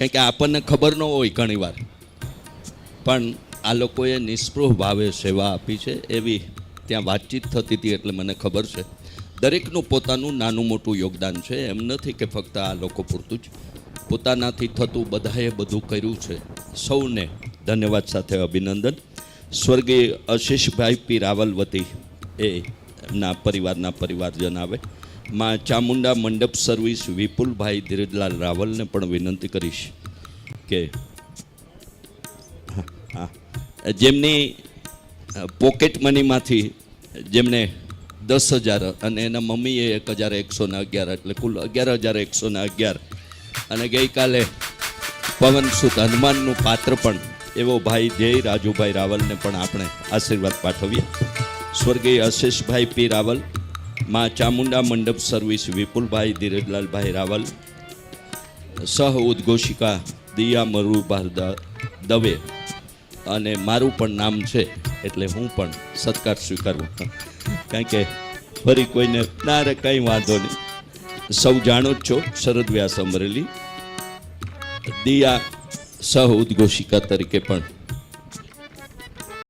કારણ કે આપણને ખબર ન હોય ઘણીવાર. પણ આ લોકોએ નિષ્પૃહ ભાવે સેવા આપી છે એવી ત્યાં વાતચીત થતી હતી એટલે મને ખબર છે. દરેકનું પોતાનું નાનું મોટું યોગદાન છે. એમ નથી કે ફક્ત આ લોકો પૂરતું જ. પોતાનાથી થતું બધાએ બધું કર્યું છે. સૌને ધન્યવાદ સાથે અભિનંદન. સ્વર્ગીય આશીષભાઈ પી રાવલ વતી એમના પરિવારના પરિવારજન આવે. માં ચામુંડા મંડપ સર્વિસ વિપુલભાઈ ધીરજલાલ રાવલને પણ વિનંતી કરીશ કે જેમની પોકેટ મનીમાંથી જેમને દસ હજાર અને એના મમ્મીએ એક હજાર એકસો ને અગિયાર, એટલે કુલ અગિયાર હજાર એકસો ને અગિયાર. અને ગઈકાલે પવનસુત હનુમાનનું પાત્ર પણ એવો ભાઈ જય રાજુભાઈ રાવલને પણ આપણે આશીર્વાદ પાઠવીએ. સ્વર્ગીય આશીષભાઈ પી રાવલ માં ચામુંડા મંડપ સર્વિસ વિપુલભાઈ ધીરજલાલભાઈ રાવલ, સહ ઉદ્ઘોષિકા દિયા મરુભાર દવે. અને મારું પણ નામ છે, એટલે હું પણ સત્કાર સ્વીકારું. કારણ કે ફરી કોઈને, ના કંઈ વાંધો નહીં. સૌ જાણો જ છો, શરદ વ્યાસ અમરેલી. દિયા સહ ઉદ્ઘોષિકા તરીકે પણ